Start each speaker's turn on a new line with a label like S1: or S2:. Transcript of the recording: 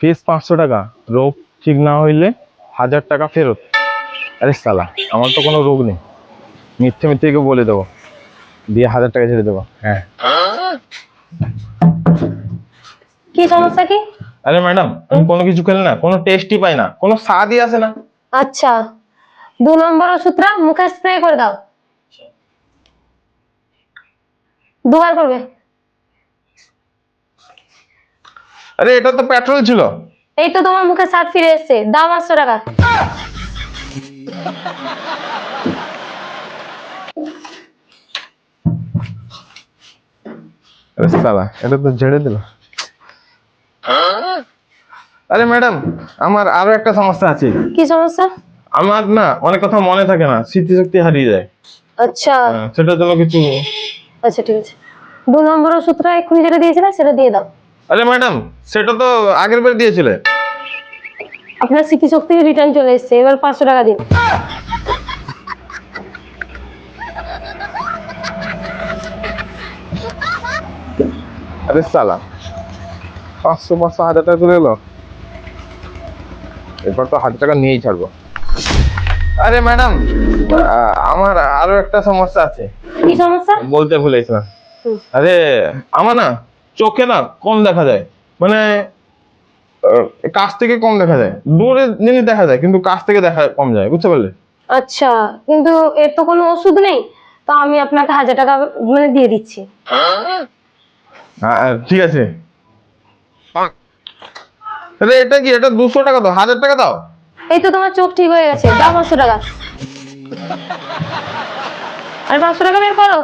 S1: ফিস পাঁচশো টাকা। রোগ ঠিক না হইলে হাজার টাকা ফেরত। আরে সালা আমার তো কোনো রোগ নেই। মিথ্যে মিথ্যে কেউ বলে দেবো। দিয়ে হাজার টাকা ছেড়ে দেবো। হ্যাঁ।
S2: কি সমস্যা কি?
S1: আরে ম্যাডাম আমি কোনো কিছু খেলে না কোনো টেস্টই পাই না কোনো স্বাদই আসে না।
S2: আচ্ছা। দু নম্বর ওষুধটা মুখে স্প্রে করে দাও। দুবার করবে।
S1: আরে এটা তো পেট্রোল ছিল।
S2: এই তো তোমার মুখে স্বাদ ফিরে এসেছে। দাও পাঁচশো টাকা।
S1: সালা এটা তো ঝেড়ে দিল। আরে ম্যাডাম আমার আরও একটা সমস্যা আছে।
S2: কি সমস্যা?
S1: আমার না অনেক কথা মনে থাকে না স্মৃতিশক্তি হারিয়ে যায়।
S2: আচ্ছা।
S1: হ্যাঁ, সেটার জন্য কিছু
S2: আচ্ছা ঠিক আছে। দু নম্বর ওষুধটা এক্ষুনি যেটা দিয়েছিলে সেটা দিয়ে দাও।
S1: আরে ম্যাডাম সেটা তো আগের বার দিয়েছিলে।
S2: আপনার স্মৃতিশক্তি রিটার্ন চলে এসছে এবার পাঁচশো টাকা দিন।
S1: আরে সালা পাঁচশো পাঁচশো হাজার টাকা চলে এলো। এরপর তো হাজার টাকা নিয়েই ছাড়বো। আরে ম্যাডাম আমার আরও একটা সমস্যা আছে।
S2: কি সমস্যা?
S1: বলতে ভুলেছিলাম। আরে আমার না চোখে না কম দেখা যায়। মানে কাছ থেকে কম দেখা যায়। দূরে জিনিস দেখা যায় কিন্তু কাছ থেকে দেখা কম যায় বুঝতে পারলে?
S2: আচ্ছা কিন্তু এর তো কোনো ওষুধ নেই তো আমি আপনাকে হাজার টাকা মানে দিয়ে দিচ্ছি।
S1: হ্যাঁ ঠিক আছে। আরে এটা কি এটা দুশো টাকা দাও হাজার টাকা দাও?
S2: এই তো তোমার চোখ ঠিক হয়ে গেছে, দাও পাঁচশো টাকা। আরে পাঁচশো টাকা বের করো।